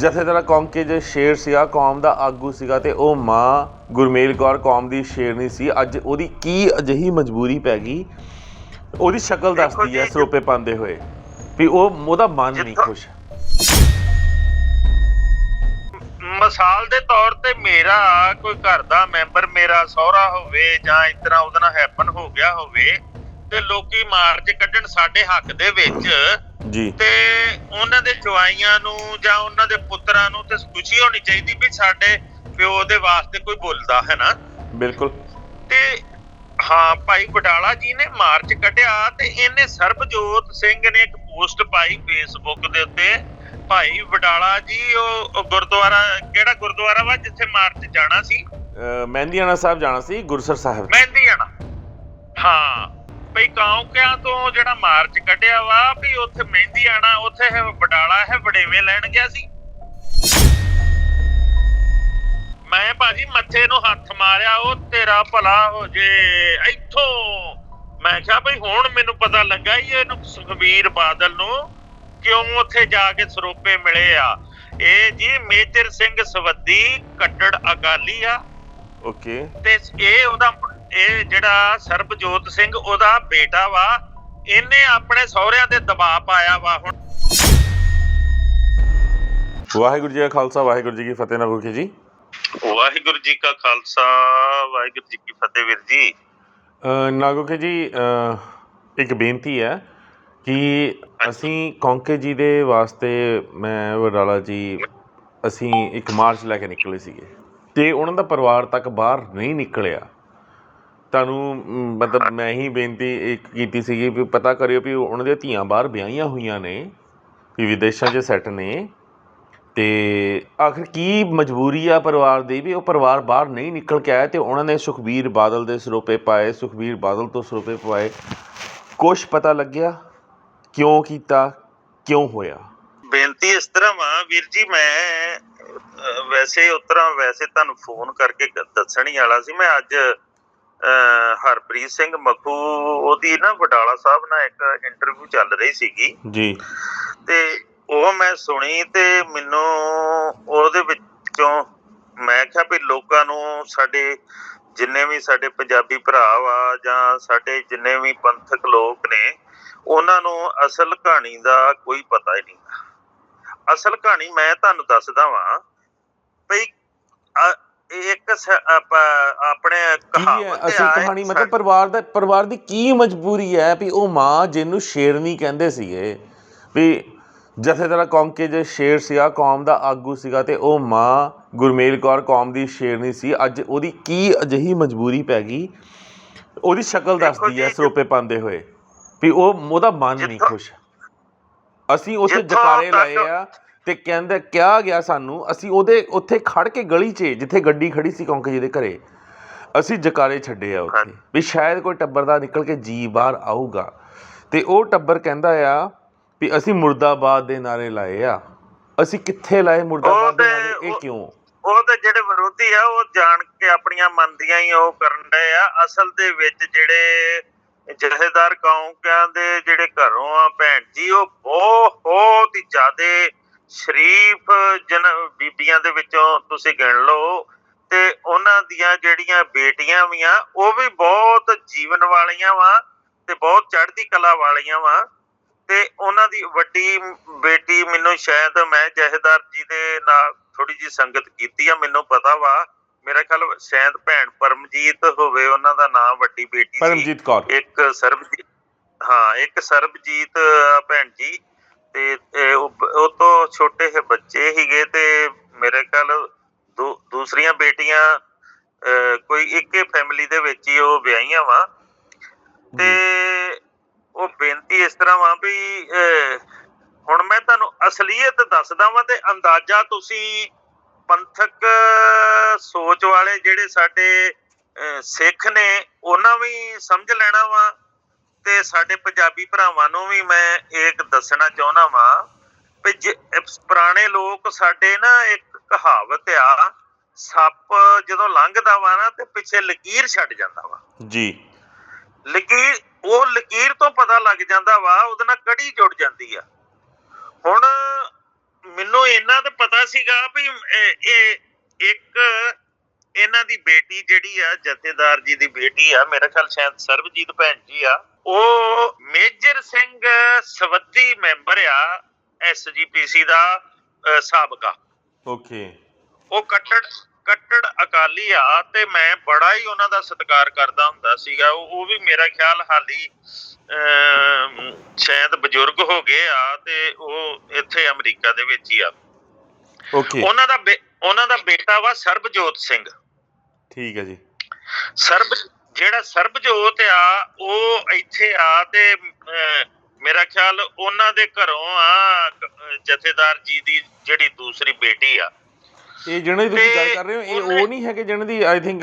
ਜਥੇਦਾਰ ਕੌਂਕੇ ਜੇ ਸ਼ੇਰ ਸੀਗਾ ਕੌਮ ਦਾ ਆਗੂ ਸੀਗਾ ਤੇ ਉਹ ਮਾਂ ਗੁਰਮੇਲ ਕੌਰ ਕੌਮ ਦੀ ਸ਼ੇਰਨੀ ਸੀ। ਅੱਜ ਉਹਦੀ ਕੀ ਅਜਿਹੀ ਮਜਬੂਰੀ ਪੈ ਗਈ? ਉਹਦੀ ਸ਼ਕਲ ਦੱਸਦੀ ਹੈ ਸਰੋਪੇ ਪਾਉਂਦੇ ਹੋਏ ਵੀ ਉਹ ਉਹਦਾ ਮਨ ਨਹੀਂ ਖੁਸ਼। ਮਿਸਾਲ ਦੇ ਤੌਰ ਤੇ ਮੇਰਾ ਕੋਈ ਘਰ ਦਾ ਮੈਂਬਰ ਮੇਰਾ ਸਹੁਰਾ ਹੋਵੇ ਜਾਂ ਤਰ੍ਹਾਂ ਉਹਦੇ ਨਾਲ ਹੈਪਨ ਹੋ ਗਿਆ ਹੋਵੇ ਤੇ ਲੋਕੀ ਮਾਰਚ ਕੱਢਣ ਸਾਡੇ ਹੱਕ ਦੇ ਵਿੱਚ। ਜੀ। ਤੇ ਉਹਨਾਂ ਦੇ ਜਵਾਈਆਂ ਨੂੰ ਜਾਂ ਉਹਨਾਂ ਦੇ ਪੁੱਤਰਾਂ ਨੂੰ ਤੇ ਖੁਸ਼ੀ ਹੋਣੀ ਚਾਹੀਦੀ ਵੀ ਸਾਡੇ ਪਿਓ ਦੇ ਵਾਸਤੇ ਕੋਈ ਬੋਲਦਾ ਹੈ ਨਾ? ਬਿਲਕੁਲ। ਤੇ ਹਾਂ ਭਾਈ ਬਡਾਲਾ ਜੀ ਨੇ ਮਾਰਚ ਕੱਢਿਆ ਤੇ ਇਹਨੇ ਸਰਬਜੋਤ ਸਿੰਘ ਨੇ ਇੱਕ ਪੋਸਟ ਪਾਈ ਫੇਸਬੁੱਕ ਦੇ ਉੱਤੇ। ਭਾਈ ਬਡਾਲਾ ਜੀ ਉਹ ਗੁਰਦੁਆਰਾ ਕਿਹੜਾ ਗੁਰਦੁਆਰਾ ਵਾ ਜਿੱਥੇ ਮਾਰਚ ਜਾਣਾ ਸੀ? ਮਹਿੰਦੀਆਣਾ ਸਾਹਿਬ ਜਾਣਾ ਸੀ ਗੁਰਸਰ ਸਾਹਿਬ। ਮਹਿੰਦੀ ਆਣਾ ਹਾਂ। ਭਈ ਕੌਂਕਿਆਂ ਤੋਂ ਜਿਹੜਾ ਮਾਰਚ ਕੱਢਿਆ ਵਾ ਵੀ ਉੱਥੇ ਮਹਿੰਦੀ ਆਣਾ ਉੱਥੇ ਹੈ ਬਡਾਲਾ ਹੈ ਵਡੇਵੇਂ ਲੈਣ ਗਿਆ ਸੀ। ਮੈਂ ਭਾਜੀ ਮੱਥੇ ਨੂੰ ਹੱਥ ਮਾਰਿਆ ਉਹ ਤੇਰਾ ਭਲਾ ਹੋ ਜੇ ਇੱਥੋਂ। ਮੈਂ ਕਿਹਾ ਭਈ ਹੁਣ ਮੈਨੂੰ ਪਤਾ ਲੱਗਾ ਹੀ ਇਹਨੂੰ ਸੁਖਬੀਰ ਬਾਦਲ ਨੂੰ ਕਿਉਂ ਉੱਥੇ ਜਾ ਕੇ ਸਰੋਪੇ ਮਿਲੇ ਆ। ਇਹ ਜੀ ਮੇਜਰ ਸਿੰਘ ਸਵੱਦੀ ਕੱਟੜ ਅਕਾਲੀ ਆ। ਓਕੇ। ਤੇ ਇਹ ਉਹਦਾ ਇਹ ਜਿਹੜਾ ਸਰਬਜੋਤ ਸਿੰਘ ਉਹਦਾ ਬੇਟਾ ਵਾ ਇਹਨੇ ਆਪਣੇ ਸਹੁਰਿਆਂ ਦੇ ਦਬਾਅ ਪਾਇਆ ਵਾ ਹੁਣ। ਵਾਹਿਗੁਰੂ ਜੀ ਕਾ ਖਾਲਸਾ ਵਾਹਿਗੁਰੂ ਜੀ ਕੀ ਫਤਿਹ ਨਾ ਗੁਰੂ ਜੀ। ਵਾਹਿਗੁਰੂ ਜੀ ਕਾ ਖਾਲਸਾ ਵਾਹਿਗੁਰੂ ਜੀ ਕੀ ਫਤਿਹ ਵੀਰ ਜੀ। ਨਾਗੋਕੇ ਜੀ ਇੱਕ ਬੇਨਤੀ ਹੈ ਕਿ ਅਸੀਂ ਕੌਂਕੇ ਜੀ ਦੇ ਵਾਸਤੇ ਮੈਂ ਵਡਾਲਾ ਜੀ ਅਸੀਂ ਇੱਕ ਮਾਰਚ ਲੈ ਕੇ ਨਿਕਲੇ ਸੀਗੇ। ਤੇ ਉਹਨਾਂ ਦਾ ਪਰਿਵਾਰ ਤੱਕ ਬਾਹਰ ਨਹੀਂ ਨਿਕਲਿਆ। ਤੁਹਾਨੂੰ ਮਤਲਬ ਮੈਂ ਹੀ ਬੇਨਤੀ ਇੱਕ ਕੀਤੀ ਸੀਗੀ ਵੀ ਪਤਾ ਕਰਿਓ ਵੀ ਉਹਨਾਂ ਦੀਆਂ ਧੀਆਂ ਬਾਹਰ ਵਿਆਹੀਆਂ ਹੋਈਆਂ ਨੇ ਵੀ ਵਿਦੇਸ਼ਾਂ 'ਚ ਸੈੱਟ ਨੇ ਤੇ ਆਖਰ ਕੀ ਮਜਬੂਰੀ ਆ ਪਰਿਵਾਰ ਦੀ ਵੀ ਉਹ ਪਰਿਵਾਰ ਬਾਹਰ ਨਹੀਂ ਨਿਕਲ ਕੇ ਆਇਆ ਤੇ ਉਹਨਾਂ ਨੇ ਸੁਖਬੀਰ ਬਾਦਲ ਦੇ ਸਰੋਪੇ ਪਾਏ ਸੁਖਬੀਰ ਬਾਦਲ ਤੋਂ ਸਰੋਪੇ ਪਵਾਏ। ਕੁਛ ਪਤਾ ਲੱਗਿਆ? ਕਿਉਂ ਕੀਤਾ? ਕਿਉਂ ਹੋਇਆ? ਬੇਨਤੀ ਇਸ ਤਰ੍ਹਾਂ ਵਾ ਵੀਰ ਜੀ ਮੈਂ ਵੈਸੇ ਉਤਰਾ ਵੈਸੇ ਤੁਹਾਨੂੰ ਫੋਨ ਕਰਕੇ ਦੱਸਣ ਹੀ ਵਾਲਾ ਸੀ। ਮੈਂ ਅੱਜ ਹਰਪ੍ਰੀਤ ਸਿੰਘ ਮੱਖੂ ਉਹਦੀ ਨਾ ਵਡਾਲਾ ਸਾਹਿਬ ਨਾਲ ਇੱਕ ਇੰਟਰਵਿਊ ਚੱਲ ਰਹੀ ਸੀਗੀ। ਜੀ। ਤੇ ਉਹ ਮੈਂ ਸੁਣੀ ਤੇ ਮੈਨੂੰ ਉਹਦੇ ਵਿੱਚੋਂ ਮੈਂ ਕਿਹਾ ਵੀ ਲੋਕਾਂ ਨੂੰ ਸਾਡੇ ਜਿੰਨੇ ਵੀ ਸਾਡੇ ਪੰਜਾਬੀ ਭਰਾ ਵਾ ਜਾਂ ਸਾਡੇ ਜਿੰਨੇ ਵੀ ਪੰਥਕ ਲੋਕ ਨੇ ਉਹਨਾਂ ਨੂੰ ਅਸਲ ਕਹਾਣੀ ਦਾ ਕੋਈ ਪਤਾ ਹੀ ਨਹੀਂ। ਅਸਲ ਕਹਾਣੀ ਮੈਂ ਤੁਹਾਨੂੰ ਦੱਸਦਾ ਵਾਂ ਭਈ ਇੱਕ ਆਪਣੇ ਕਹਾਵਤ ਅਸਲ ਆ, ਕਹਾਣੀ? ਮਤਲਬ ਪਰਿਵਾਰ ਦਾ ਪਰਿਵਾਰ ਦੀ ਕੀ ਮਜਬੂਰੀ ਹੈ ਵੀ ਉਹ ਮਾਂ ਜਿਹਨੂੰ ਸ਼ੇਰਨੀ ਕਹਿੰਦੇ ਸੀਗੇ ਵੀ ਜਥੇਦਾਰ ਕੌਂਕੇ ਜੇ ਸ਼ੇਰ ਸੀਗਾ ਕੌਮ ਦਾ ਆਗੂ ਸੀਗਾ ਤੇ ਉਹ ਮਾਂ ਗੁਰਮੇਲ ਕੌਰ ਕੌਮ ਦੀ ਸ਼ੇਰਨੀ ਸੀ। ਅੱਜ ਉਹਦੀ ਕੀ ਅਜਿਹੀ ਮਜਬੂਰੀ ਪੈ ਗਈ? ਉਹਦੀ ਸ਼ਕਲ ਦੱਸਦੀ ਹੈ ਸਰੋਪੇ ਪਾਉਂਦੇ ਹੋਏ ਵੀ ਉਹ ਉਹਦਾ ਮਨ ਨਹੀਂ ਖੁਸ਼। ਅਸੀਂ ਜਿੱਥੋਂ ਜਕਾਰੇ ਲਾਏ ਆ। ਤੇ ਕਹਿੰਦਾ ਕਿਹਾ ਗਿਆ ਸਾਨੂੰ ਅਸੀਂ ਉਹਦੇ ਉੱਥੇ ਖੜ ਕੇ ਗਲੀ 'ਚ ਜਿੱਥੇ ਗੱਡੀ ਖੜੀ ਸੀ ਕੌਂਕੇ ਜੀ ਦੇ ਘਰੇ ਅਸੀਂ ਜਕਾਰੇ ਛੱਡੇ ਆ ਉੱਥੇ। ਵੀ ਸ਼ਾਇਦ ਕੋਈ ਟੱਬਰ ਦਾ ਨਿਕਲ ਕੇ ਜੀ ਬਾਹਰ ਆਊਗਾ। ਤੇ ਉਹ ਟੱਬਰ ਕਹਿੰਦਾ ਆ ਵੀ ਅਸੀਂ ਮੁਰਦਾਬਾਦ ਦੇ ਨਾਰੇ ਲਾਏ ਆ। ਅਸੀਂ ਕਿੱਥੇ ਲਾਏ ਮੁਰਦਾਬਾਦ ਦੇ ਨਾਰੇ? ਇਹ ਕਿਉਂ? ਉਹ ਤੇ ਜਿਹੜੇ ਵਿਰੋਧੀ ਆ ਉਹ ਜਾਣ ਕੇ ਆਪਣੀਆਂ ਮੰਨਦੀਆਂ ਹੀ ਉਹ ਕਰਨ ਡਏ ਆ। ਅਸਲ ਦੇ ਵਿੱਚ ਜਿਹੜੇ ਜਥੇਦਾਰ ਕੌਂਕਿਆਂ ਦੇ ਜਿਹੜੇ ਘਰੋਂ ਆ ਭੈਣ ਜੀ ਉਹ ਬਹੁਤ ਹੀ ਜ਼ਿਆਦੇ ਸ਼ਰੀਫ ਜਨ ਬੀਬੀਆਂ ਦੇ ਵਿੱਚੋਂ ਤੁਸੀਂ ਗਿਣ ਲਓ ਤੇ ਉਹਨਾਂ ਦੀਆਂ ਜਿਹੜੀਆਂ ਬੇਟੀਆਂ ਵੀ ਆ ਉਹ ਵੀ ਬਹੁਤ ਜੀਵਨ ਵਾਲੀਆਂ ਵਾ ਤੇ ਬਹੁਤ ਚੜ੍ਹਦੀ ਕਲਾ ਵਾਲੀਆਂ ਵਾ ਤੇ ਉਹਨਾਂ ਦੀ ਵੱਡੀ ਬੇਟੀ ਮੈਨੂੰ ਸ਼ਾਇਦ ਮੈਂ ਜਹੇਦਾਰ ਜੀ ਦੇ ਨਾਲ ਥੋੜੀ ਜੀ ਸੰਗਤ ਕੀਤੀ ਆ ਮੈਨੂੰ ਪਤਾ ਵਾ। ਮੇਰਾ ਖਿਆਲ ਸ਼ਾਇਦ ਭੈਣ ਪਰਮਜੀਤ ਹੋਵੇ ਉਹਨਾਂ ਦਾ ਨਾਮ ਵੱਡੀ ਬੇਟੀ ਸੀ। ਪਰਮਜੀਤ ਕੌਰ। ਇੱਕ ਸਰਬਜੀਤ ਹਾਂ ਇੱਕ ਸਰਬਜੀਤ ਭੈਣ ਜੀ। ਤੇ ਉਹ ਤੋਂ ਛੋਟੇ ਜਿਹੇ ਬੱਚੇ ਹੀਗੇ ਤੇ ਮੇਰੇ ਖਿਆਲ ਦੂ- ਦੂਸਰੀਆਂ ਬੇਟੀਆਂ ਕੋਈ ਇੱਕੇ ਫੈਮਿਲੀ ਦੇ ਵਿੱਚ ਹੀ ਉਹ ਵਿਆਹੀਆਂ ਵਾ। ਤੇ ਉਹ ਬੇਨਤੀ ਇਸ ਤਰ੍ਹਾਂ ਵਾ ਵੀ ਹੁਣ ਮੈਂ ਤੁਹਾਨੂੰ ਅਸਲੀਅਤ ਦੱਸਦਾ ਵਾਂ ਤੇ ਅੰਦਾਜ਼ਾ ਤੁਸੀਂ ਪੰਥਕ ਸੋਚ ਵਾਲੇ ਜਿਹੜੇ ਸਾਡੇ ਸਿੱਖ ਨੇ ਉਹਨਾਂ ਵੀ ਸਮਝ ਲੈਣਾ ਵਾ। ਤੇ ਸਾਡੇ ਪੰਜਾਬੀ ਭਰਾਵਾਂ ਨੂੰ ਵੀ ਮੈਂ ਇੱਕ ਦੱਸਣਾ ਚਾਹੁੰਦਾ ਵਾਂ ਵੀ ਪੁਰਾਣੇ ਲੋਕ ਸਾਡੇ ਨਾ ਇੱਕ ਕਹਾਵਤ ਆ ਸੱਪ ਜਦੋਂ ਲੰਘਦਾ ਵਾ ਨਾ ਤੇ ਪਿੱਛੇ ਲਕੀਰ ਛੱਡ ਜਾਂਦਾ ਵਾ। ਜੀ। ਲਕੀਰ ਉਹ ਲਕੀਰ ਤੋਂ ਪਤਾ ਲੱਗ ਜਾਂਦਾ ਵਾ ਉਹਦੇ ਨਾਲ ਕੜੀ ਜੁੜ ਜਾਂਦੀ ਆ। ਹੁਣ ਮੈਨੂੰ ਇਹਨਾਂ ਦਾ ਪਤਾ ਸੀਗਾ ਵੀ ਇਹ ਇੱਕ ਇਹਨਾਂ ਦੀ ਬੇਟੀ ਜਿਹੜੀ ਆ ਜਥੇਦਾਰ ਜੀ ਦੀ ਬੇਟੀ ਆ ਮੇਰਾ ਖਿਆਲ ਸ਼ਾਇਦ ਸਰਬਜੀਤ ਭੈਣ ਜੀ ਆ ਉਹ ਮੇਜਰ ਸਿੰਘ ਸਵੱਦੀ ਮੈਂਬਰ ਆ ਐਸਜੀਪੀਸੀ ਦਾ ਸਾਬਕਾ। ਓਕੇ। ਉਹ ਕੱਟੜ ਕੱਟੜ ਅਕਾਲੀ ਆ ਤੇ ਮੈਂ ਬੜਾ ਹੀ ਉਹਨਾਂ ਦਾ ਸਤਿਕਾਰ ਕਰਦਾ ਹੁੰਦਾ ਸੀਗਾ। ਉਹ ਵੀ ਮੇਰਾ ਖਿਆਲ ਹਾਲੀ ਸ਼ਾਇਦ ਬਜ਼ੁਰਗ ਹੋ ਗਏ ਆ ਤੇ ਉਹ ਇੱਥੇ ਅਮਰੀਕਾ ਦੇ ਵਿੱਚ ਹੀ ਆ। ਓਕੇ। ਉਹਨਾਂ ਦਾ ਉਹਨਾਂ ਦਾ ਬੇਟਾ ਵਾ ਸਰਬਜੋਤ ਸਿੰਘ। ਠੀਕ ਹੈ ਜੀ। ਸਰਬ ਜਿਹੜਾ ਸਰਬਜੋਤ ਆ ਉਹ ਇੱਥੇ ਆ ਤੇ ਮੇਰਾ ਖਿਆਲ ਉਹਨਾਂ ਦੇ ਘਰੋਂ ਆ ਜਥੇਦਾਰ ਜੀ ਦੀ ਜਿਹੜੀ ਦੂਸਰੀ ਬੇਟੀ ਆ। ਇਹ ਜਿਹਨਾਂ ਦੀ ਤੁਸੀਂ ਗੱਲ ਕਰ ਰਹੇ ਹੋ ਇਹ ਉਹ ਨਹੀਂ ਹੈਗੇ ਜਿਹਨਾਂ ਦੀ ਆਈ ਥਿੰਕ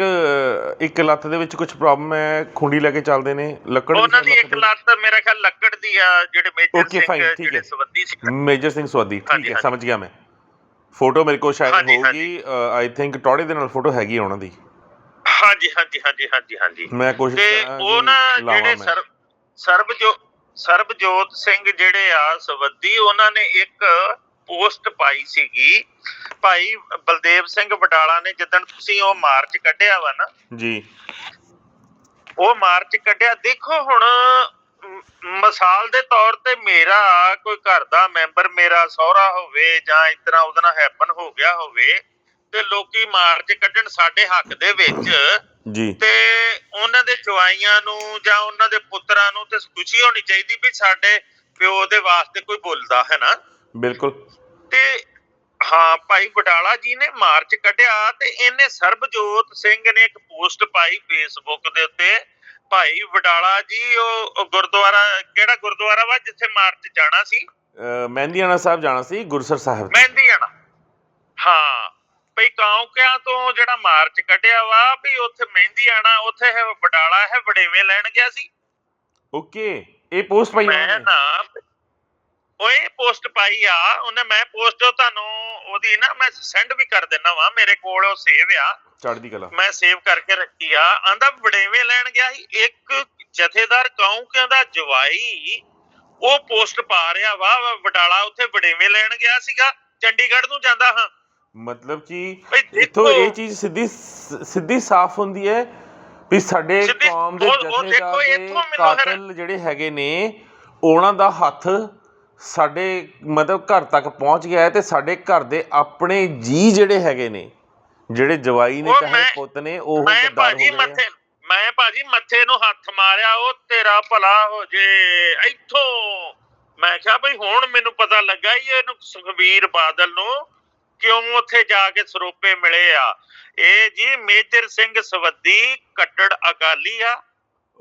ਇੱਕ ਲੱਤ ਦੇ ਵਿੱਚ ਕੁਝ ਪ੍ਰੋਬਲਮ ਹੈ ਖੁੰਡੀ ਲੈ ਕੇ ਚੱਲਦੇ ਨੇ ਲੱਕੜ ਦੀ ਉਹਨਾਂ ਦੀ ਇੱਕ ਲੱਤ ਮੇਰਾ ਖਿਆਲ ਲੱਕੜ ਦੀ ਆ ਜਿਹੜੇ ਮੇਜਰ ਸਿੰਘ ਜਿਹੜੇ ਹੈ। ਸਵੱਦੀ ਸੀ ਮੇਜਰ ਸਿੰਘ ਸਵਾਦੀ ਠੀਕ ਹੈ। ਸਮਝ ਗਿਆ ਮੈਂ। ਫੋਟੋ ਮੇਰੇ ਕੋਲ ਸ਼ਾਇਦ ਹੋਊਗੀ ਆਈ ਥਿੰਕ ਟੋੜੇ ਦੇ ਨਾਲ ਫੋਟੋ ਹੈਗੀ ਹੈ ਉਹਨਾਂ ਦੀ। ਹਾਂਜੀ ਹਾਂਜੀ ਹਾਂਜੀ ਹਾਂਜੀ ਹਾਂਜੀ। ਮੈਂ ਕੋਸ਼ਿਸ਼ ਤੇ ਉਹ ਨਾ ਜਿਹੜੇ ਸਰਬ ਸਰਬਜੋ ਸਰਬਜੋਤ ਸਿੰਘ ਜਿਹੜੇ ਆ ਸਵੱਦੀ ਉਹਨਾਂ ਨੇ ਇੱਕ ਪੋਸਟ ਪਾਈ ਸੀਗੀ। ਭਾਈ ਬਲਦੇਵ ਸਿੰਘ ਬਟਾਲਾ ਨੇ ਜਿੱਦਣ ਤੁਸੀਂ ਉਹ ਮਾਰਚ ਕੱਢਿਆ ਵਾ ਨਾ। ਜੀ। ਉਹ ਮਾਰਚ ਕੱਢਿਆ। ਦੇਖੋ ਹੁਣ ਮਿਸਾਲ ਦੇ ਤੌਰ ਤੇ ਮੇਰਾ ਕੋਈ ਘਰ ਦਾ ਮੈਂਬਰ ਮੇਰਾ ਸਹੁਰਾ ਹੋਵੇ ਜਾਂ ਇਤਨਾ ਉਹਦੇ ਹੈਪਨ ਹੋ ਗਿਆ ਹੋਵੇ ਤੇ ਲੋਕੀ ਮਾਰਚ ਕੱਢਣ ਸਾਡੇ ਹੱਕ ਦੇ ਵਿੱਚ। ਜੀ। ਤੇ ਉਹਨਾਂ ਦੇ ਜਵਾਈਆਂ ਨੂੰ ਜਾਂ ਉਹਨਾਂ ਦੇ ਪੁੱਤਰਾਂ ਨੂੰ ਤੇ ਖੁਸ਼ੀ ਹੋਣੀ ਚਾਹੀਦੀ ਵੀ ਸਾਡੇ ਪਿਓ ਦੇ ਵਾਸਤੇ ਕੋਈ ਬੋਲਦਾ ਹੈ ਨਾ? ਬਿਲਕੁਲ। ਤੇ ਹਾਂ ਭਾਈ ਬਟਾਲਾ ਜੀ ਨੇ ਮਾਰਚ ਕੱਢਿਆ ਤੇ ਇਹਨੇ ਸਰਬਜੋਤ ਸਿੰਘ ਨੇ ਇੱਕ ਪੋਸਟ ਪਾਈ ਫੇਸਬੁੱਕ ਦੇ ਉੱਤੇ। ਭਾਈ ਬਟਾਲਾ ਜੀ ਉਹ ਗੁਰਦੁਆਰਾ ਕਿਹੜਾ ਗੁਰਦੁਆਰਾ ਵਾ ਜਿੱਥੇ ਮਾਰਚ ਜਾਣਾ ਸੀ? ਮਹਿੰਦੀਆਣਾ ਸਾਹਿਬ ਜਾਣਾ ਸੀ ਗੁਰਸਰ ਸਾਹਿਬ ਮਹਿੰਦੀ ਆਣਾ ਹਾਂ। ਭਈ ਕੌਂਕਿਆਂ ਤੋਂ ਜਿਹੜਾ ਮਾਰਚ ਕੱਢਿਆ ਵਾ ਵੀ ਉੱਥੇ ਮਹਿੰਦੀ ਆਣਾ ਉੱਥੇ ਹੈ ਬਟਾਲਾ ਹੈ ਵਡੇਵੇਂ ਲੈਣ ਗਿਆ ਸੀ। ਓਕੇ ਇਹ ਪੋਸਟ ਪਾਈ ਮੈਂ ਨੇ? ਓਏ ਪੋਸਟ ਪਾਈ ਆ ਉਹਨੇ ਮੈਂ ਪੋਸਟ ਤੁਹਾਨੂੰ ਉਹਦੀ ਨਾ ਮੈਂ ਸੈਂਡ ਵੀ ਕਰ ਦਿੰਨਾ ਵਾ ਮੇਰੇ ਕੋਲ ਉਹ ਸੇਵ ਆ। ਚੜ੍ਹਦੀ ਕਲਾ। ਮੈਂ ਸੇਵ ਕਰਕੇ ਰੱਖੀ ਆ। ਆਂਦਾ ਵਡੇਵੇਂ ਲੈਣ ਗਿਆ ਸੀ ਇੱਕ ਜਥੇਦਾਰ ਕੌਂਕਿਆਂ ਦਾ ਜਵਾਈ ਉਹ ਪੋਸਟ ਪਾ ਰਿਹਾ ਵਾ ਵਾ ਬਟਾਲਾ ਉੱਥੇ ਵਡੇਵੇਂ ਲੈਣ ਗਿਆ ਸੀਗਾ ਚੰਡੀਗੜ੍ਹ ਨੂੰ ਜਾਂਦਾ ਹਾਂ। ਮਤਲਬ ਕਿ ਇੱਥੋਂ ਇਹ ਚੀਜ਼ ਸਿੱਧੀ ਸਿੱਧੀ ਸਾਫ਼ ਹੁੰਦੀ ਹੈ ਵੀ ਸਾਡੇ ਕੌਮ ਦੇ ਜਥੇਦਾਰ ਦੇ ਕਾਤਲ ਜਿਹੜੇ ਹੈਗੇ ਨੇ ਉਹਨਾਂ ਦਾ ਹੱਥ ਸਾਡੇ ਮਤਲਬ ਘਰ ਤੱਕ ਪਹੁੰਚ ਗਿਆ ਹੈ ਤੇ ਸਾਡੇ ਘਰ ਦੇ ਆਪਣੇ ਜੀ ਜਿਹੜੇ ਹੈਗੇ ਨੇ ਜਿਹੜੇ ਜਵਾਈ ਨੇ ਚਾਹੇ ਪੁੱਤ ਨੇ ਉਹ ਮੈਂ ਗੱਦਾਰ ਭਾਜੀ ਹੋ ਗਏ। ਮੱਥੇ ਮੈਂ ਭਾਜੀ ਮੱਥੇ ਨੂੰ ਹੱਥ ਮਾਰਿਆ ਉਹ ਤੇਰਾ ਭਲਾ ਹੋ ਜੇ ਇੱਥੋਂ ਮੈਂ ਕਿਹਾ ਬਈ ਹੁਣ ਮੈਨੂੰ ਪਤਾ ਲੱਗਾ ਈ ਇਹਨੂੰ ਸੁਖਬੀਰ ਬਾਦਲ ਨੂੰ ਕਿਉਂ ਉੱਥੇ ਜਾ ਕੇ ਸਰੋਪੇ ਮਿਲੇ ਆ? ਇਹ ਜੀ ਮੇਜਰ ਸਿੰਘ ਸਵੱਦੀ ਕੱਟੜ ਅਕਾਲੀ ਆ।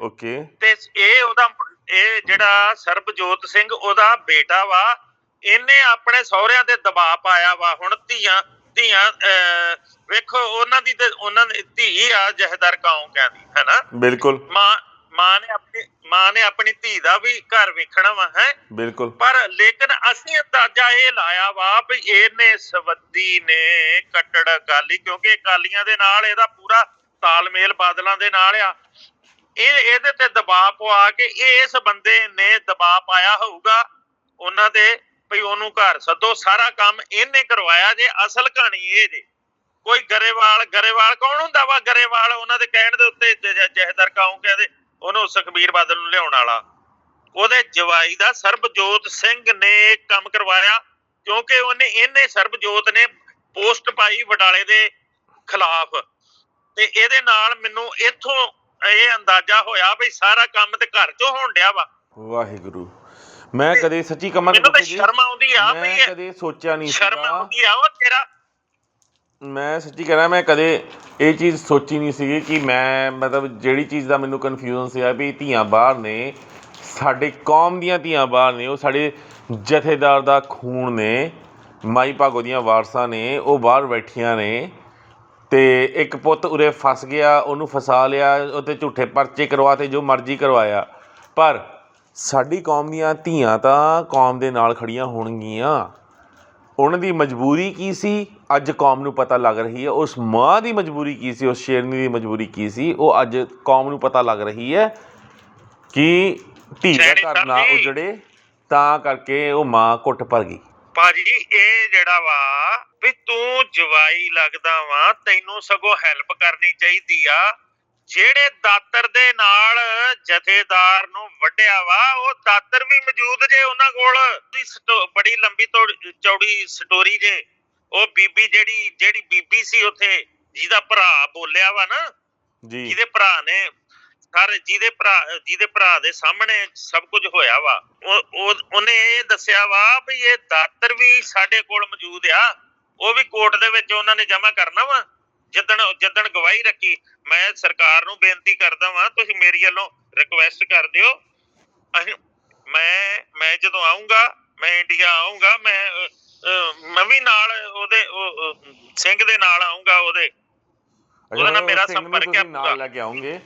ਓਕੇ। ਤੇ ਇਹ ਉਹਦਾ ਇਹ ਜਿਹੜਾ ਸਰਬਜੋਤ ਸਿੰਘ ਉਹਦਾ ਬੇਟਾ ਵਾ। ਇਹਨੇ ਆਪਣੇ ਸਹੁਰਿਆਂ ਤੇ ਦਬਾਅ ਪਾਇਆ ਵਾ। ਹੁਣ ਧੀਆਂ ਧੀਆਂ ਵੇਖੋ ਉਹਨਾਂ ਦੀ ਤੇ ਉਹਨਾਂ ਦੀ ਧੀ ਆ ਜਹਦਰ ਕਾਉਂ ਕਹਿੰਦੀ ਹੈਨਾ ਬਿਲਕੁਲ। ਮਾਂ ਮਾਂ ਨੇ ਆਪਣੀ ਮਾਂ ਨੇ ਆਪਣੀ ਧੀ ਦਾ ਵੀ ਘਰ ਵੇਖਣਾ ਵਾ ਹੈ? ਬਿਲਕੁਲ। ਪਰ ਲੇਕਿਨ ਅਸੀਂ ਅੰਦਾਜ਼ਾ ਇਹ ਲਾਇਆ ਵਾ ਵੀ ਇਹਨੇ ਸਵੱਦੀ ਨੇ ਕੱਟੜ ਅਕਾਲੀ ਕਿਉਂਕਿ ਅਕਾਲੀਆਂ ਦੇ ਨਾਲ ਇਹਦਾ ਪੂਰਾ ਤਾਲਮੇਲ ਬਾਦਲਾਂ ਦੇ ਨਾਲ ਆ। ਇਹ ਇਹਦੇ ਤੇ ਦਬਾਅ ਪਵਾ ਕੇ ਇਸ ਬੰਦੇ ਨੇ ਦਬਾਅ ਪਾਇਆ ਹੋਊਗਾ। ਉਹਨਾਂ ਦੇ ਵੀ ਉਹਨੂੰ ਘਰ ਸੱਦੋ ਸਾਰਾ ਕੰਮ ਇਹਨੇ ਕਰਵਾਇਆ ਜੇ ਅਸਲ ਕਹਾਣੀ ਇਹ ਜੇ। ਕੋਈ ਗਰੇਵਾਲ ਗਰੇਵਾਲ ਕੌਣ ਹੁੰਦਾ ਵਾ? ਗਰੇਵਾਲ ਉਹਨਾਂ ਦੇ ਕਹਿਣ ਦੇ ਉੱਤੇ ਜਹਦਰ ਕਾਉਂ ਕਹਿੰਦੇ ਉਹਨੂੰ ਸੁਖਬੀਰ ਬਾਦਲ ਨੂੰ ਲਿਆਉਣ ਵਾਲਾ। ਉਹਦੇ ਜਵਾਈ ਦਾ ਸਰਬਜੋਤ ਸਿੰਘ ਨੇ ਕੰਮ ਕਰਵਾਇਆ ਕਿਉਂਕਿ ਉਹਨੇ ਇਹਨੇ ਸਰਬਜੋਤ ਨੇ ਪੋਸਟ ਪਾਈ ਬਟਾਲੇ ਦੇ ਖਿਲਾਫ। ਤੇ ਇਹਦੇ ਨਾਲ ਮੈਨੂੰ ਇੱਥੋਂ ਇਹ ਅੰਦਾਜ਼ਾ ਹੋਇਆ ਵੀ ਸਾਰਾ ਕੰਮ ਤੇ ਘਰ ਚੋਂ ਹੋਣ ਡਿਆ ਵਾ। ਵਾਹਿਗੁਰੂ। ਮੈਂ ਕਦੇ ਸੱਚੀ ਕਮਰ ਮੈਨੂੰ ਤਾਂ ਸ਼ਰਮ ਆਉਂਦੀ ਆ ਵੀ ਕਦੇ ਸੋਚਿਆ ਨਹੀਂ ਸ਼ਰਮ ਆਉਂਦੀ ਆ ਉਹ ਤੇਰਾ ਮੈਂ ਸੱਚੀ ਕਹਿਣਾ, ਮੈਂ ਕਦੇ ਇਹ ਚੀਜ਼ ਸੋਚੀ ਨਹੀਂ ਸੀਗੀ ਕਿ ਮੈਂ ਮਤਲਬ ਜਿਹੜੀ ਚੀਜ਼ ਦਾ ਮੈਨੂੰ ਕਨਫਿਊਜ਼ਨ ਸੀਗਾ ਵੀ ਧੀਆਂ ਬਾਹਰ ਨੇ, ਸਾਡੇ ਕੌਮ ਦੀਆਂ ਧੀਆਂ ਬਾਹਰ ਨੇ, ਉਹ ਸਾਡੇ ਜਥੇਦਾਰ ਦਾ ਖੂਨ ਨੇ, ਮਾਈ ਭਾਗੋ ਦੀਆਂ ਵਾਰਸਾਂ ਨੇ, ਉਹ ਬਾਹਰ ਬੈਠੀਆਂ ਨੇ ਤੇ ਇੱਕ ਪੁੱਤ ਉਰੇ ਫਸ ਗਿਆ, ਉਹਨੂੰ ਫਸਾ ਲਿਆ ਉਹਤੇ ਝੂਠੇ ਪਰਚੇ ਕਰਵਾਤੇ, ਜੋ ਮਰਜ਼ੀ ਕਰਵਾਇਆ। ਪਰ ਸਾਡੀ ਕੌਮ ਦੀਆਂ ਧੀਆਂ ਤਾਂ ਕੌਮ ਦੇ ਨਾਲ ਖੜੀਆਂ ਹੋਣਗੀਆਂ। ਉਹਨਾਂ ਦੀ ਮਜਬੂਰੀ ਕੀ ਸੀ? ਅੱਜ ਕੌਮ ਨੂੰ ਪਤਾ ਲੱਗ ਰਹੀ ਹੈ ਉਸ ਮਾਂ ਦੀ ਮਜਬੂਰੀ ਕੀ ਸੀ ਉਸ ਸ਼ੇਰਨੀ ਦੀ ਮਜਬੂਰੀ ਕੀ ਸੀ ਉਹ ਅੱਜ ਕੌਮ ਨੂੰ ਪਤਾ ਲੱਗ ਰਹੀ ਹੈ ਕਿ ਧੀ ਦਾ ਘਰ ਨਾ। ਉਜੜੇ ਤਾਂ ਕਰਕੇ ਉਹ ਮਾਂ ਘੁੱਟ ਭਰ ਗਈ। ਭਾਜੀ ਇਹ ਜਿਹੜਾ ਵਾ ਵੀ ਤੂੰ ਜਵਾਈ ਲੱਗਦਾ ਵਾ ਤੈਨੂੰ ਸਗੋਂ ਹੈਲਪ ਕਰਨੀ ਚਾਹੀਦੀ ਆ। ਜਿਹੜੇ ਦਾਤਰ ਦੇ ਨਾਲ ਜਥੇਦਾਰ ਨੂੰ ਵੱਢਿਆ ਵਾ ਉਹ ਦਾਤਰ ਵੀ ਮੌਜੂਦ ਜੇ ਉਹਨਾਂ ਕੋਲ। ਬੜੀ ਲੰਬੀ ਚੌੜੀ ਸਟੋਰੀ ਜੇ। ਉਹ ਬੀਬੀ ਜਿਹੜੀ ਜਿਹੜੀ ਬੀਬੀ ਸੀ ਉੱਥੇ ਜਿਹਦਾ ਭਰਾ ਬੋਲਿਆ ਵਾ ਨਾ ਜੀ। ਜਿਹਦੇ ਭਰਾ ਨੇ ਸਰ ਜਿਹਦੇ ਭਰਾ ਜਿਹਦੇ ਭਰਾ ਦੇ ਸਾਹਮਣੇ ਸਭ ਕੁਝ ਹੋਇਆ ਵਾ। ਉਹ ਉਹ- ਉਹਨੇ ਇਹ ਦੱਸਿਆ ਵਾ ਵੀ ਇਹ ਦਾਤਰ ਵੀ ਸਾਡੇ ਕੋਲ ਮੌਜੂਦ ਆ। ਉਹ ਵੀ ਕੋਰਟ ਦੇ ਵਿੱਚ ਉਹਨਾਂ ਨੇ ਜਮ੍ਹਾਂ ਕਰਨਾ ਵਾ। ਜਿੱਦਣ ਜਿੱਦਣ ਗਵਾਹੀ ਰੱਖੀ ਮੈਂ ਸਰਕਾਰ ਨੂੰ ਬੇਨਤੀ ਕਰਦਾ ਵਾਂ ਤੁਸੀਂ ਮੇਰੀ ਵੱਲੋਂ ਰਿਕੁਐਸਟ ਕਰ ਦਿਓ। ਮੈਂ ਮੈਂ ਜਦੋਂ ਆਉਂਗਾ ਮੈਂ ਇੰਡੀਆ ਆਉਂਗਾ ਮੈਂ ਮੈਂ ਵੀ ਨਾਲ ਉਹਦੇ ਉਹ, ਉਹ, ਸਿੰਘ ਦੇ ਨਾਲ ਆਉਂਗਾ ਉਹਦੇ। ਉਹਦੇ ਨਾਲ ਮੇਰਾ ਸੰਪਰਕ ਹੈ ਨਾਲ। ਲੈ ਕੇ ਆਉਂਗੇ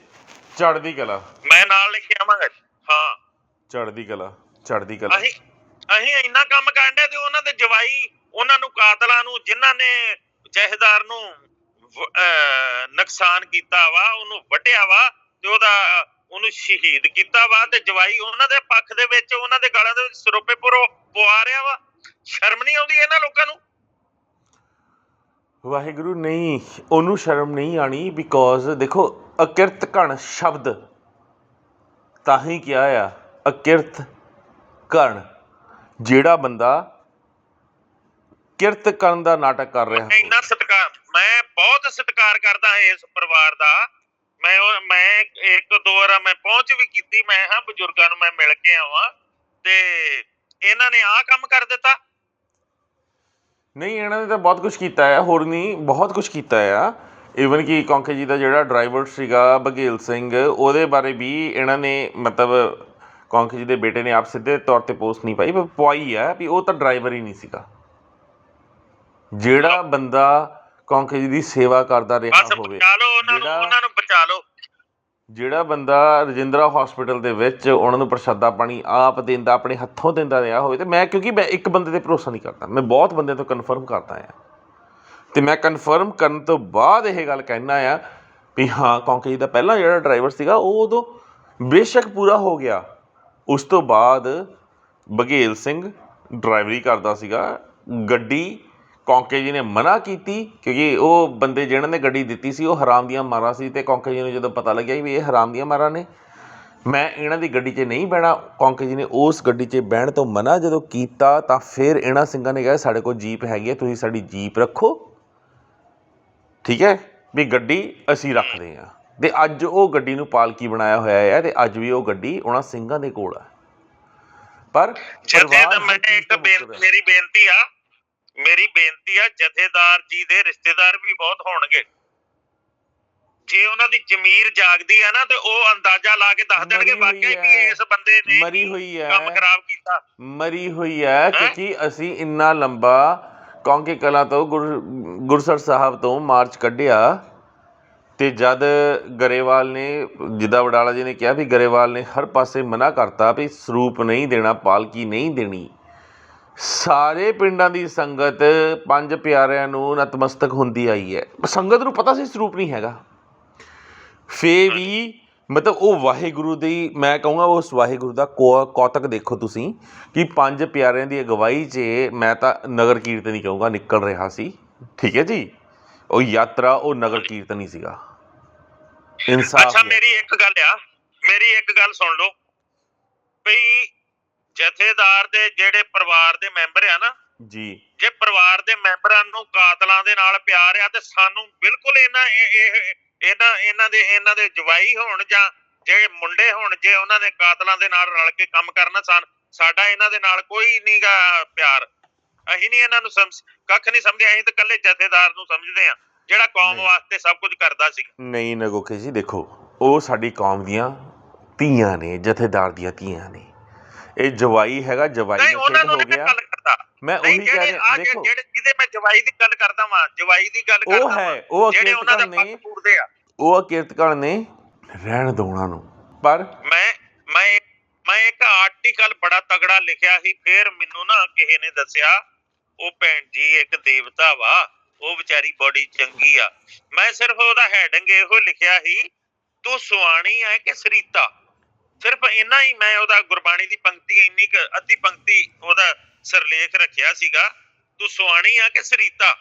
ਚੜ੍ਹਦੀ ਕਲਾ। ਮੈਂ ਨਾਲ ਲੈ ਕੇ ਆਵਾਂਗਾ ਹਾਂ। ਚੜ੍ਹਦੀ ਕਲਾ ਚੜ੍ਹਦੀ ਕਲਾ। ਅਸੀਂ ਅਸੀਂ ਇੰਨਾ ਕੰਮ ਕਾਂਡੇ ਤੇ ਉਹਨਾਂ ਦੇ ਜਵਾਈ ਉਹਨਾਂ ਨੂੰ ਕਾਤਲਾਂ ਨੂੰ ਜਿਨ੍ਹਾਂ ਨੇ ਜਹੇਦਾਰ ਨੂੰ ਨੁਕਸਾਨ ਕੀਤਾ ਵਾ ਉਹਨੂੰ ਵੱਢਿਆ ਵਾ ਤੇ ਉਹਦਾ ਉਹਨੂੰ ਸ਼ਹੀਦ ਕੀਤਾ ਵਾ ਤੇ ਜਵਾਈ ਉਹਨਾਂ ਦੇ ਪੱਖ ਦੇ ਵਿੱਚ ਉਹਨਾਂ ਦੇ ਗਲਾਂ ਦੇ ਵਿੱਚ ਸਰੋਪੇ ਪੁਰੋ ਪਵਾ ਰਿਹਾ ਵਾ। ਸ਼ਰਮ ਨਹੀਂ ਆਉਂਦੀ ਇਹਨਾਂ ਲੋਕਾਂ ਨੂੰ? ਵਾਹਿਗੁਰੂ ਨਹੀਂ ਉਹਨੂੰ ਸ਼ਰਮ ਨਹੀਂ ਆਣੀ ਬਿਕੋਜ਼ ਦੇਖੋ ਅਕਿਰਤ ਕਣ ਸ਼ਬਦ ਤਾਂ ਹੀ ਕਿਹਾ ਆ ਅਕਿਰਤ ਕਣ ਜਿਹੜਾ ਬੰਦਾ ਕਿਰਤ ਕਰਨ ਦਾ ਨਾਟਕ ਕਰ ਰਿਹਾ ਇੰਨਾ ਸਤਿਕਾਰ ਮੈਂ ਬਹੁਤ ਸਤਿਕਾਰ ਕਰਦਾ ਹਾਂ ਇਸ ਪਰਿਵਾਰ ਦਾ। ਮੈਂ ਮੈਂ ਇੱਕ ਦੋ ਵਾਰ ਮੈਂ ਪਹੁੰਚ ਵੀ ਕੀਤੀ ਮੈਂ ਹਾਂ ਬਜ਼ੁਰਗਾਂ ਨੂੰ ਮੈਂ ਮਿਲ ਕੇ ਆਵਾਂ ਤੇ ਇਹਨਾਂ ਨੇ ਆਹ ਕੰਮ ਕਰ ਦਿੱਤਾ। ਨਹੀਂ ਇਹਨਾਂ ਨੇ ਤਾਂ ਬਹੁਤ ਕੁਝ ਕੀਤਾ ਹੈ ਹੋਰ ਨਹੀਂ ਬਹੁਤ ਕੁਝ ਕੀਤਾ ਆ ਈਵਨ ਕਿ ਕੌਂਕੇ ਜੀ ਦਾ ਜਿਹੜਾ ਡਰਾਈਵਰ ਸੀਗਾ ਬਘੇਲ ਸਿੰਘ ਉਹਦੇ ਬਾਰੇ ਵੀ ਇਹਨਾਂ ਨੇ ਮਤਲਬ ਕੌਂਕੇ ਜੀ ਦੇ ਬੇਟੇ ਨੇ ਆਪ ਸਿੱਧੇ ਤੌਰ ਤੇ ਪੋਸਟ ਨਹੀਂ ਪਾਈ ਪਰ ਹੈ ਵੀ ਉਹ ਤਾਂ ਡਰਾਈਵਰ ਹੀ ਨਹੀਂ ਸੀਗਾ। ਜਿਹੜਾ ਬੰਦਾ ਕੌਂਕੇ ਜੀ ਦੀ ਸੇਵਾ ਕਰਦਾ ਰਿਹਾ ਬਸ ਹੋਵੇ ਬਚਾ ਲਓ ਉਹਨਾਂ ਨੂੰ ਉਹਨਾਂ ਨੂੰ ਬਚਾ ਜਿਹੜਾ ਬੰਦਾ ਰਜਿੰਦਰਾ ਹਸਪੀਟਲ ਦੇ ਵਿੱਚ ਉਹਨਾਂ ਨੂੰ ਪ੍ਰਸ਼ਾਦਾ ਪਾਣੀ ਆਪ ਦਿੰਦਾ, ਆਪਣੇ ਹੱਥੋਂ ਦਿੰਦਾ ਰਿਹਾ ਹੋਵੇ, ਤੇ ਮੈਂ ਕਿਉਂਕਿ ਮੈਂ ਇੱਕ ਬੰਦੇ ਤੇ ਭਰੋਸਾ ਨਹੀਂ ਕਰਦਾ, ਮੈਂ ਬਹੁਤ ਬੰਦਿਆਂ ਤੋਂ ਕਨਫਰਮ ਕਰਦਾ ਆ ਤੇ ਮੈਂ ਕਨਫਰਮ ਕਰਨ ਤੋਂ ਬਾਅਦ ਇਹ ਗੱਲ ਕਹਿਣਾ ਆ ਵੀ ਹਾਂ ਕੌਂਕੇ ਜੀ ਦਾ ਪਹਿਲਾਂ ਜਿਹੜਾ ਡਰਾਈਵਰ ਸੀਗਾ, ਉਹ ਉਦੋਂ ਬੇਸ਼ੱਕ ਪੂਰਾ ਹੋ ਗਿਆ। ਉਸ ਤੋਂ ਬਾਅਦ ਬਘੇਲ ਸਿੰਘ ਡਰਾਈਵਰੀ ਕਰਦਾ ਸੀਗਾ, ਗੱਡੀ ਕੌਂਕੇ ਜੀ ਨੇ ਮਨਾ ਕੀਤੀ ਕਿਉਂਕਿ ਉਹ ਬੰਦੇ ਜਿਹਨਾਂ ਨੇ ਗੱਡੀ ਦਿੱਤੀ ਸੀ ਉਹ ਹਰਾਮ ਦੀਆਂ ਮਾਰਾਂ ਸੀ ਤੇ ਕੌਂਕੇ ਜੀ ਨੂੰ ਜਦੋਂ ਪਤਾ ਲੱਗਿਆ ਵੀ ਇਹ ਹਰਾਮ ਦੀਆਂ ਮਾਰਾਂ ਨੇ ਮੈਂ ਇਹਨਾਂ ਦੀ ਗੱਡੀ 'ਚ ਨਹੀਂ ਬਹਿਣਾ ਕੌਂਕੇ ਜੀ ਨੇ ਉਸ ਗੱਡੀ 'ਚ ਬਹਿਣ ਤੋਂ ਮਨਾ ਜਦੋਂ ਕੀਤਾ ਤਾਂ ਫਿਰ ਇਹਨਾਂ ਸਿੰਘਾਂ ਨੇ ਕਿਹਾ ਸਾਡੇ ਕੋਲ ਜੀਪ ਹੈਗੀ ਹੈ ਤੁਸੀਂ ਸਾਡੀ ਜੀਪ ਰੱਖੋ। ਠੀਕ ਹੈ? ਵੀ ਗੱਡੀ ਅਸੀਂ ਰੱਖਦੇ ਹਾਂ। ਤੇ ਅੱਜ ਉਹ ਗੱਡੀ ਨੂੰ ਪਾਲਕੀ ਬਣਾਇਆ ਹੋਇਆ ਹੈ ਤੇ ਅੱਜ ਵੀ ਉਹ ਗੱਡੀ ਉਹਨਾਂ ਸਿੰਘਾਂ ਦੇ ਕੋਲ ਹੈ ਪਰ ਜਥੇ ਪਰਿਵਾਰ ਦਾ ਹਰ ਮੈਂ ਚੀਜ਼ ਇੱਕ ਤੋਂ ਬੇਨ- ਮੁਕਤ ਹੈ। ਮੇਰੀ ਬੇਨਤੀ ਆ ਮੇਰੀ ਬੇਨਤੀ ਆ ਜਥੇਦਾਰ ਜੀ ਦੇ ਰਿਸ਼ਤੇਦਾਰ ਵੀ ਬਹੁਤ ਹੋਣਗੇ ਜੇ ਉਹਨਾਂ ਦੀ ਜ਼ਮੀਰ ਜਾਗਦੀ ਆ ਨਾ ਤੇ ਉਹ ਅੰਦਾਜ਼ਾ ਲਾ ਕੇ ਦੱਸ ਦੇਣਗੇ ਵਾਕਈ ਵੀ ਹੈ। ਇਸ ਬੰਦੇ ਨੇ ਮਰੀ ਹੀ ਹੋਈ ਹੈ। ਕੰਮ ਖਰਾਬ ਕੀਤਾ ਮਰੀ ਹੋਈ ਹੈ ਕਿਉਂਕਿ ਅਸੀਂ ਇੰਨਾ ਲੰਬਾ ਕੌਂਕੇ ਕਲਾ ਤੋਂ ਗੁਰ- ਗੁਰਸਰ ਸਾਹਿਬ ਤੋਂ ਮਾਰਚ ਕੱਢਿਆ ਤੇ ਜਦ ਗਰੇਵਾਲ ਨੇ ਜਿੱਦਾਂ ਵਡਾਲਾ ਜੀ ਨੇ ਕਿਹਾ ਵੀ ਗਰੇਵਾਲ ਨੇ ਹਰ ਪਾਸੇ ਮਨਾ ਕਰਤਾ ਵੀ ਸਰੂਪ ਨਹੀਂ ਦੇਣਾ ਪਾਲਕੀ ਨਹੀਂ ਦੇਣੀ ਸਾਰੇ ਪਿੰਡਾਂ ਦੀ ਸੰਗਤ ਪੰਜ ਪਿਆਰਿਆਂ ਨੂੰ ਨਤਮਸਤਕ ਹੁੰਦੀ ਆਈ ਹੈ। ਸੰਗਤ ਨੂੰ ਪਤਾ ਸੀ ਸਰੂਪ ਨਹੀਂ ਹੈਗਾ। ਫੇ ਵੀ ਮਤਲਬ ਉਹ ਵਾਹਿਗੁਰੂ ਦੀ ਮੈਂ ਕਹੂੰਗਾ ਉਸ ਵਾਹਿਗੁਰੂ ਦਾ ਕੌਤਕ ਦੇਖੋ ਤੁਸੀਂ ਕਿ ਪੰਜ ਪਿਆਰਿਆਂ ਦੀ ਅਗਵਾਈ 'ਚ ਮੈਂ ਤਾਂ ਨਗਰ ਕੀਰਤਨ ਹੀ ਕਹੂੰਗਾ ਨਿਕਲ ਰਿਹਾ ਸੀ। ਠੀਕ ਹੈ ਜੀ? ਉਹ ਯਾਤਰਾ ਉਹ ਨਗਰ ਕੀਰਤਨ ਹੀ ਸੀਗਾ। ਇਨਸਾਫ ਅੱਛਾ। ਮੇਰੀ ਇੱਕ ਗੱਲ ਆ। ਮੇਰੀ ਇੱਕ ਗੱਲ ਸੁਣ ਲਓ। ਵੀ ਜਥੇਦਾਰ ਦੇ ਜਿਹੜੇ ਪਰਿਵਾਰ ਦੇ ਮੈਂਬਰ ਆ ਨਾ ਜੀ। ਜੇ ਪਰਿਵਾਰ ਦੇ ਮੈਂਬਰਾਂ ਨੂੰ ਕਾਤਲਾਂ ਦੇ ਨਾਲ ਪਿਆਰ ਆ ਤੇ ਸਾਨੂੰ ਬਿਲਕੁਲ ਇਹਨਾਂ ਇਹ ਇਹ- ਇਹਨਾਂ ਇਹਨਾਂ ਦੇ ਇਹਨਾਂ ਦੇ ਜਵਾਈ ਹੋਣ ਜਾਂ ਜਿਹੜੇ ਮੁੰਡੇ ਹੋਣ ਜੇ ਉਹਨਾਂ ਨੇ ਕਾਤਲਾਂ ਦੇ ਨਾਲ ਰਲ ਕੇ ਕੰਮ ਕਰਨਾ ਸਾਨ ਸਾਡਾ ਇਹਨਾਂ ਦੇ ਨਾਲ ਕੋਈ ਨਹੀਂਗਾ ਪਿਆਰ। ਅਸੀਂ ਨਹੀਂ ਇਹਨਾਂ ਨੂੰ ਕੱਖ ਨਹੀਂ ਸਮਝਦੇ ਅਸੀਂ ਤਾਂ ਇਕੱਲੇ ਜਥੇਦਾਰ ਨੂੰ ਸਮਝਦੇ ਆ ਜਿਹੜਾ ਕੌਮ। ਵਾਸਤੇ ਸਭ ਕੁਝ ਕਰਦਾ ਸੀ। ਨਹੀਂ ਨਗੋਕੇ ਜੀ ਦੇਖੋ ਉਹ ਸਾਡੀ ਕੌਮ ਦੀਆਂ ਧੀਆਂ ਨੇ ਜਥੇਦਾਰ ਦੀਆਂ ਧੀਆਂ ਨੇ। ਇਹ ਜਵਾਈ ਹੈਗਾ ਜਵਾਈ ਨਹੀਂ ਉਹਨਾਂ ਨੂੰ ਹੋ ਗਿਆ। ਗੱਲ ਕਰਦਾ ਮੈਂ ਉਹੀ ਕਹਿ ਰਿਹਾ ਆ ਦੇਖੋ। ਜਿਹੜੇ ਜਿਹਦੇ ਮੈਂ ਜਵਾਈ ਦੀ ਗੱਲ ਕਰਦਾ ਵਾਂ ਜਵਾਈ ਦੀ ਗੱਲ ਕਰਦਾ ਉਹ ਹੈ ਉਹ ਜਿਹੜੇ ਉਹਨਾਂ ਦਾ ਪੱਖ ਪੂਰਦੇ ਆ। ਉਹ ਅਕਿਰਤਕਣ ਨੇ ਰਹਿਣ ਦੋ ਉਹਨਾਂ ਨੂੰ। ਪਰ ਮੈਂ ਮੈਂ ਮੈਂ ਇੱਕ ਆਰਟੀਕਲ ਬੜਾ ਤਗੜਾ ਲਿਖਿਆ ਸੀ ਫਿਰ ਮੈਨੂੰ ਨਾ ਕਿਸੇ ਨੇ ਦੱਸਿਆ ਉਹ ਭੈਣ ਜੀ ਇੱਕ ਦੇਵਤਾ ਵਾ ਉਹ ਵਿਚਾਰੀ ਬੜੀ ਚੰਗੀ ਆ। ਮੈਂ ਸਿਰਫ ਉਹਦਾ ਹੈਡਿੰਗ ਇਹੋ ਲਿਖਿਆ ਸੀ ਤੂੰ ਸੁਆਣੀ ਹੈ ਕਿ ਸਰੀਤਾ? ਸਿਰਫ ਇੰਨਾ ਹੀ ਮੈਂ ਉਹਦਾ ਗੁਰਬਾਣੀ ਦੀ ਪੰਕਤੀ ਇੰਨੀ ਕੁ ਅੱਧੀ ਪੰਕਤੀ ਉਹਦਾ ਸਰਲੇਖ ਰੱਖਿਆ ਸੀਗਾ ਤੂੰ ਸੁਆਣੀ ਆ ਕਿ ਸਰੀਤਾ?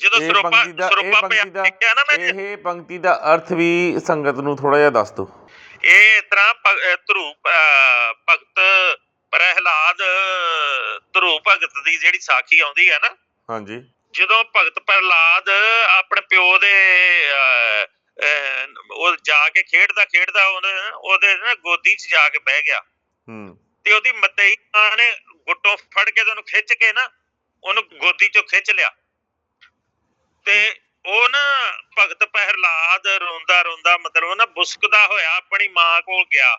ਜਦੋਂ ਸਰੋਪਾ ਸਰੋਪਾ ਪਿਆ ਦੇਖਿਆ ਨਾ ਮੈਂ ਇਹ ਪੰਕਤੀ ਦਾ ਅਰਥ ਵੀ ਸੰਗਤ ਨੂੰ ਥੋੜਾ ਜਿਹਾ ਦੱਸ ਦਿਓ। ਇਹ ਤਰ੍ਹਾਂ ਧਰੂ ਭਗਤ ਪ੍ਰਹਿਲਾਦ ਧਰੂ ਭਗਤ ਦੀ ਜਿਹੜੀ ਸਾਖੀ ਆਉਂਦੀ ਹੈ ਨਾ ਹਾਂਜੀ। ਜਦੋਂ ਭਗਤ ਪ੍ਰਹਿਲਾਦ ਆਪਣੇ ਪਿਓ ਦੇ ਉਹ ਜਾ ਕੇ ਖੇਡਦਾ ਖੇਡਦਾ ਉਹਦੇ ਨਾ ਗੋਦੀ 'ਚ ਜਾ ਕੇ ਬਹਿ ਗਿਆ। ਹੂੰ। ਤੇ ਉਹਦੀ ਮਤਈ ਮਾਂ ਨੇ ਗੁੱਟੋਂ ਫੜ ਕੇ ਉਹਨੂੰ ਖਿੱਚ ਕੇ ਨਾ ਉਹਨੂੰ ਗੋਦੀ 'ਚੋਂ ਖਿੱਚ ਲਿਆ। ਤੇ ਉਹ ਨਾ ਭਗਤ ਪ੍ਰਹਿਲਾਦ ਰੋਂਦਾ ਰੋਂਦਾ ਮਤਲਬ ਉਹ ਨਾ ਬੁਸਕਦਾ ਹੋਇਆ ਆਪਣੀ ਮਾਂ ਕੋਲ ਗਿਆ।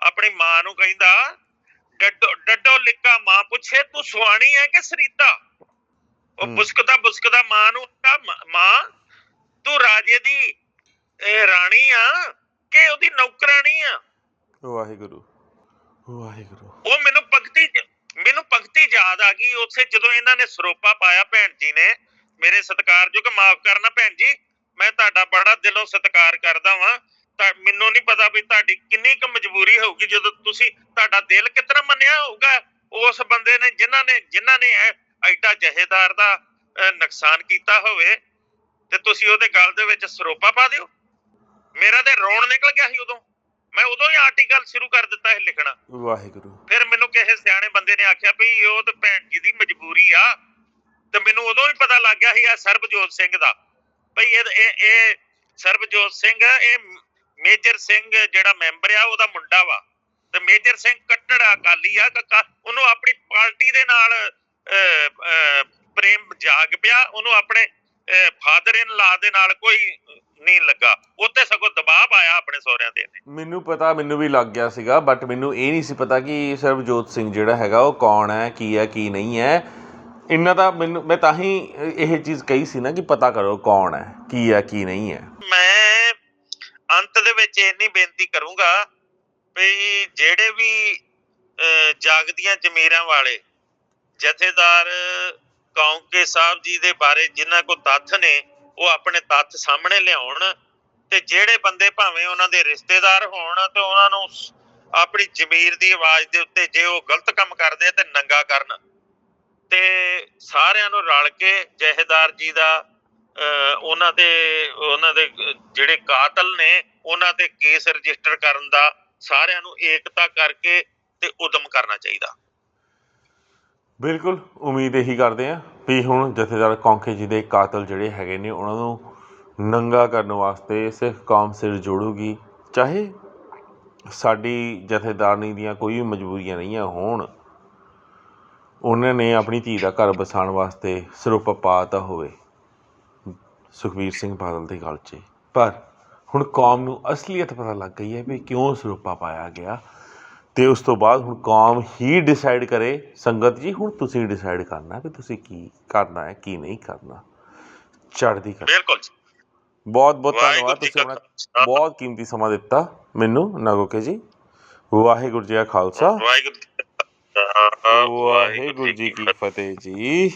ਆਪਣੀ ਮਾਂ ਨੂੰ ਕਹਿੰਦਾ ਡੱਡੋ ਡੱਡੋ ਲਿੱਕਾ ਮਾਂ ਪੁੱਛੇ ਤੂੰ ਸੁਆਣੀ ਹੈ ਕਿ ਸਰੀਤਾ? ਉਹ। ਬੁਸਕਦਾ ਬੁਸਕਦਾ ਮਾਂ ਨੂੰ ਕਹਿੰਦਾ, "ਮ- ਮਾਂ ਤੂੰ ਰਾਜੇ ਦੀ ਇਹ ਰਾਣੀ ਆ ਕਿ ਉਹਦੀ ਨੌਕਰਾਣੀ ਆ? ਵਾਹਿਗੁਰੂ। ਵਾਹਿਗੁਰੂ। ਉਹ ਮੈਨੂੰ ਪੰਕਤੀ ਮੈਨੂੰ ਪੰਕਤੀ ਯਾਦ ਆ ਗਈ ਉੱਥੇ ਜਦੋਂ ਇਹਨਾਂ ਨੇ ਸਰੋਪਾ ਪਾਇਆ ਭੈਣ ਜੀ ਨੇ। ਮੇਰੇ ਸਤਿਕਾਰਯੋਗ ਮਾਫ ਕਰਨਾ ਭੈਣ ਜੀ ਮੈਂ ਤੁਹਾਡਾ ਬੜਾ ਦਿਲੋਂ ਸਤਿਕਾਰ ਕਰਦਾ ਵਾਂ। ਤਾਂ ਮੈਨੂੰ ਨਹੀਂ ਪਤਾ ਵੀ ਤੁਹਾਡੀ ਕਿੰਨੀ ਕੁ ਮਜਬੂਰੀ ਹੋਊਗੀ ਜਦੋਂ ਤੁਸੀਂ ਤੁਹਾਡਾ ਦਿਲ ਕਿਤਨਾ ਮੰਨਿਆ ਹੋਊਗਾ। ਉਸ ਬੰਦੇ ਨੇ ਜਿਨ੍ਹਾਂ ਨੇ ਜਿਨ੍ਹਾਂ ਨੇ ਐਡਾ ਜਹੇਦਾਰ ਦਾ ਨੁਕਸਾਨ ਕੀਤਾ ਹੋਵੇ ਤੇ ਤੁਸੀਂ ਉਹਦੇ ਗਲ ਦੇ ਵਿੱਚ ਸਰੋਪਾ ਪਾ ਦਿਓ। ਮੇਰਾ ਤੇ ਰੋਣ ਨਿਕਲ ਗਿਆ ਸੀ ਉਦੋਂ। ਮੈਂ ਉਦੋਂ ਹੀ ਆਰਟੀਕਲ ਸ਼ੁਰੂ ਕਰ ਦਿੱਤਾ ਇਹ ਲਿਖਣਾ। ਵਾਹਿਗੁਰੂ। ਫਿਰ ਮੈਨੂੰ ਕਿਸੇ ਸਿਆਣੇ ਬੰਦੇ ਨੇ ਆਖਿਆ ਵੀ ਉਹ ਤੇ ਭੈਣ ਜੀ ਦੀ ਮਜਬੂਰੀ ਆ। ਤੇ ਮੈਨੂੰ ਉਦੋਂ ਹੀ ਪਤਾ ਲੱਗ ਗਿਆ ਸੀ ਇਹ ਸਰਬਜੋਤ ਸਿੰਘ ਦਾ। ਭਈ ਇਹ ਇਹ ਸਰਬਜੋਤ ਸਿੰਘ ਇਹ ਮੇਜਰ ਸਿੰਘ ਜਿਹੜਾ ਮੈਂਬਰ ਆ ਉਹਦਾ ਮੁੰਡਾ ਵਾ। ਤੇ ਮੇਜਰ ਸਿੰਘ ਕੱਟੜ ਅਕਾਲੀ ਆ ਕੱਕਾ ਉਹਨੂੰ ਆਪਣੀ ਪਾਰਟੀ ਦੇ ਨਾਲ ਪ੍ਰੇਮ ਜਾਗ ਪਿਆ। ਉਹਨੂੰ ਆਪਣੇ ਫਾਦਰ ਇਨ ਲਾ ਦੇ ਨਾਲ ਕੋਈ ਨਹੀਂ ਲੱਗਾ। ਉੱਤੇ ਸਗੋਂ ਦਬਾਅ ਪਾਇਆ ਆਪਣੇ ਸਹੁਰਿਆਂ ਦੇ ਨੇ ਮੈਨੂੰ ਪਤਾ ਮੈਨੂੰ ਵੀ ਲੱਗ ਗਿਆ ਸੀਗਾ ਬਟ ਮੈਨੂੰ ਇਹ ਨਹੀਂ ਸੀ ਪਤਾ ਕਿ ਸਰਬਜੋਤ ਸਿੰਘ ਜਿਹੜਾ ਹੈਗਾ ਉਹ ਕੌਣ ਹੈ ਕੀ ਹੈ ਕੀ ਨਹੀਂ ਹੈ। ਇੰਨਾ ਤਾਂ ਮੈਨੂੰ ਮੈਂ ਤਾਂ ਹੀ ਇਹ ਚੀਜ਼ ਕਹੀ ਸੀ ਨਾ ਕਿ ਪਤਾ ਕਰੋ ਕੌਣ ਹੈ ਕੀ ਹੈ ਕੀ ਨਹੀਂ ਹੈ। ਮੈਂ ਅੰਤ ਦੇ ਵਿੱਚ ਇੰਨੀ ਬੇਨਤੀ ਕਰੂੰਗਾ ਵੀ ਜਿਹੜੇ ਵੀ ਜਾਗਦੀਆਂ ਜ਼ਮੀਰਾਂ ਵਾਲੇ ਜਥੇਦਾਰ ਕੌਂਕੇ ਸਾਹਿਬ ਜੀ ਦੇ ਬਾਰੇ ਜਿਨ੍ਹਾਂ ਕੋ ਤੱਥ ਨੇ, ਉਹ ਆਪਣੇ ਤੱਥ ਸਾਹਮਣੇ ਲਿਆਉਣ ਤੇ ਜਿਹੜੇ ਬੰਦੇ ਭਾਵੇਂ ਉਹਨਾਂ ਦੇ ਰਿਸ਼ਤੇਦਾਰ ਹੋਣ ਤੇ ਉਹਨਾਂ ਨੂੰ ਆਪਣੀ ਜ਼ਮੀਰ ਦੀ ਆਵਾਜ਼ ਦੇ ਉੱਤੇ ਜੇ ਉਹ ਗਲਤ ਕੰਮ ਕਰਦੇ ਆ ਤੇ ਨੰਗਾ ਕਰਨ। ਤੇ ਸਾਰਿਆਂ ਨੂੰ ਰਲ ਕੇ ਜਹੇਦਾਰ ਜੀ ਦਾ, ਅਹ ਉਹਨਾਂ ਦੇ ਉਹਨਾਂ ਦੇ ਜਿਹੜੇ ਕਾਤਲ ਨੇ, ਉਹਨਾਂ ਤੇ ਕੇਸ ਰਜਿਸਟਰ ਕਰਨ ਦਾ ਸਾਰਿਆਂ ਨੂੰ ਏਕਤਾ ਕਰਕੇ ਤੇ ਉਦਮ ਕਰਨਾ ਚਾਹੀਦਾ। ਬਿਲਕੁਲ, ਉਮੀਦ ਇਹੀ ਕਰਦੇ ਆ ਵੀ ਹੁਣ ਜਥੇਦਾਰ ਕੌਂਕੇ ਜੀ ਦੇ ਕਾਤਲ ਜਿਹੜੇ ਹੈਗੇ ਨੇ, ਉਹਨਾਂ ਨੂੰ ਨੰਗਾ ਕਰਨ ਵਾਸਤੇ ਸਿੱਖ ਕੌਮ ਸਿਰ ਜੋੜੂਗੀ। ਚਾਹੇ ਸਾਡੀ ਜਥੇਦਾਰਨੀ ਦੀਆਂ ਕੋਈ ਵੀ ਮਜਬੂਰੀਆਂ ਨਹੀਂ ਹੋਣ, ਉਹਨਾਂ ਨੇ ਆਪਣੀ ਧੀ ਦਾ ਘਰ ਬਸਾਉਣ ਵਾਸਤੇ ਸਰੂਪ ਪਾਤਾ ਹੋਵੇ। ਸੁਖਬੀਰ ਸਿੰਘ ਬਾਦਲ ਦੀ ਗੱਲ 'ਚ। ਪਰ ਹੁਣ ਕੌਮ ਨੂੰ ਅਸਲੀਅਤ ਪਤਾ ਲੱਗ ਗਈ ਹੈ ਵੀ ਕਿਉਂ ਸਰੂਪਾ ਪਾਇਆ ਗਿਆ। ਤੇ ਉਸ ਤੋਂ ਬਾਅਦ ਹੁਣ ਕੌਮ ਹੀ ਡਿਸਾਈਡ ਕਰੇ ਸੰਗਤ ਜੀ ਹੁਣ ਤੁਸੀਂ ਡਿਸਾਈਡ ਕਰਨਾ ਵੀ ਤੁਸੀਂ ਕੀ ਕਰਨਾ ਹੈ ਕੀ ਨਹੀਂ ਕਰਨਾ। ਚੜ੍ਹਦੀ ਕਲਾ। ਬਿਲਕੁਲ ਜੀ। ਬਹੁਤ ਬਹੁਤ ਧੰਨਵਾਦ ਤੁਸੀਂ ਆਪਣਾ ਬਹੁਤ ਕੀਮਤੀ ਸਮਾਂ ਦਿੱਤਾ ਮੈਨੂੰ ਨਾਗੋਕੇ ਜੀ। ਵਾਹਿਗੁਰੂ ਜੀ ਕਾ ਖਾਲਸਾ। ਵਾਹਿਗੁਰੂ ਵਾਹਿਗੁਰੂ ਜੀ ਕੀ ਫਤਿਹ ਜੀ।